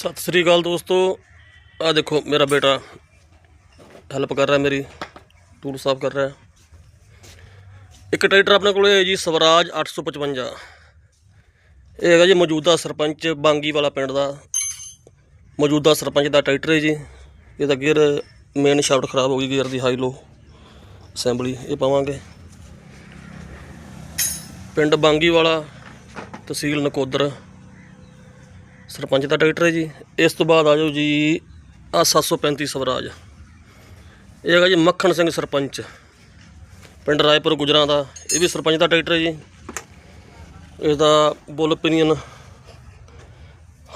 ਸਤਿ ਸ੍ਰੀ ਅਕਾਲ ਦੋਸਤੋ। ਆ ਦੇਖੋ, ਮੇਰਾ ਬੇਟਾ ਹੈਲਪ ਕਰ ਰਿਹਾ, ਮੇਰੀ ਟੂਲ ਸਾਫ਼ ਕਰ ਰਿਹਾ। ਇੱਕ ਟਰੈਕਟਰ ਆਪਣੇ ਕੋਲੇ ਹੈ ਜੀ, ਸਵਰਾਜ 855 ਇਹ ਹੈਗਾ ਜੀ ਮੌਜੂਦਾ ਸਰਪੰਚ ਬਾਂਗੀ ਵਾਲਾ ਪਿੰਡ ਦਾ। ਮੌਜੂਦਾ ਸਰਪੰਚ ਦਾ ਟਰੈਕਟਰ ਹੈ ਜੀ। ਇਹਦਾ ਗੇਅਰ ਮੇਨ ਸ਼ਾਫਟ ਖਰਾਬ ਹੋ ਗਈ ਗੇਅਰ ਦੀ ਹਾਈ ਲੋ ਅਸੈਂਬਲੀ ਇਹ ਪਾਵਾਂਗੇ। ਪਿੰਡ ਬਾਂਗੀ ਵਾਲਾ ਤਹਿਸੀਲ ਨਕੋਦਰ। ਸਰਪੰਚ ਦਾ ਟਰੈਕਟਰ ਹੈ ਜੀ। ਇਸ ਤੋਂ ਬਾਅਦ ਆ ਜਾਓ ਜੀ ਆ 735 ਸਵਰਾਜ। ਇਹ ਹੈਗਾ ਜੀ ਮੱਖਣ ਸਿੰਘ ਸਰਪੰਚ। ਪਿੰਡ ਰਾਏਪੁਰ ਗੁਜਰਾਂ ਦਾ। ਇਹ ਵੀ ਸਰਪੰਚ ਦਾ ਟਰੈਕਟਰ ਹੈ ਜੀ। ਇਸ ਦਾ ਬੁੱਲ ਪਿਨੀਅਨ,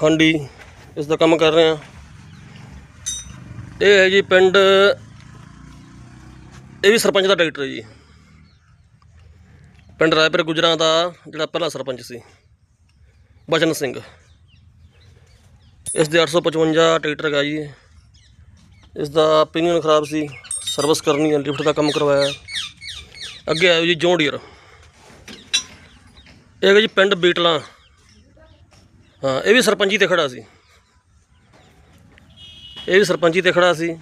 ਹਾਂਡੀ, ਇਸ ਦਾ ਕੰਮ ਕਰ ਰਹੇ ਆ ਇਹ ਹੈ ਜੀ ਪਿੰਡ, ਇਹ ਵੀ ਸਰਪੰਚ ਦਾ ਟਰੈਕਟਰ ਹੈ ਜੀ। ਪਿੰਡ ਰਾਏਪੁਰ ਗੁਜਰਾਂ ਦਾ ਜਿਹੜਾ ਪਹਿਲਾ ਸਰਪੰਚ ਸੀ। ਬਚਨ ਸਿੰਘ। ਇਸ ਦੇ 855 ਟਰੈਕਟਰ ਹੈਗਾ ਜੀ। ਇਸ ਦਾ ਪਿਨੀਅਨ ਖਰਾਬ ਸੀ ਸਰਵਿਸ ਕਰਨੀ ਹੈ ਲਿਫਟ ਦਾ ਕੰਮ ਕਰਵਾਇਆ। ਅੱਗੇ ਆਇਓ ਜੀ ਜੌਨ ਇਹ ਹੈਗਾ ਜੀ ਪਿੰਡ ਬੀਟਲਾਂ। ਹਾਂ, ਇਹ ਵੀ ਸਰਪੰਚੀ ਤੇ ਖੜਾ ਸੀ। ਇਹ ਵੀ ਸਰਪੰਚੀ ਤੇ ਖੜਾ ਸੀ।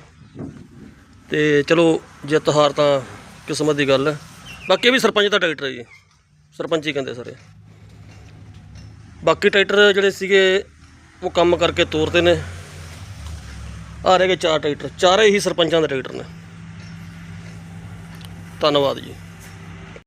ਤੇ ਚਲੋ, ਜਿੱਤ ਹਾਰ ਤਾਂ ਕਿਸਮਤ ਦੀ ਗੱਲ ਹੈ। ਬਾਕੀ ਇਹ ਵੀ ਸਰਪੰਚ ਦਾ ਟਰੈਕਟਰ ਹੈ ਜੀ। ਸਰਪੰਚੀ ਕਹਿੰਦੇ ਸਾਰੇ। ਬਾਕੀ ਟਰੈਕਟਰ ਜਿਹੜੇ ਸੀਗੇ ਉਹ ਕੰਮ ਕਰਕੇ ਤੋਰਦੇ ਨੇ। ਆ ਰਹੇ ਗਏ ਚਾਰ ਟਰੈਕਟਰ, ਚਾਰੇ ਹੀ ਸਰਪੰਚਾਂ ਦੇ ਟਰੈਕਟਰ ਨੇ। ਧੰਨਵਾਦ ਜੀ।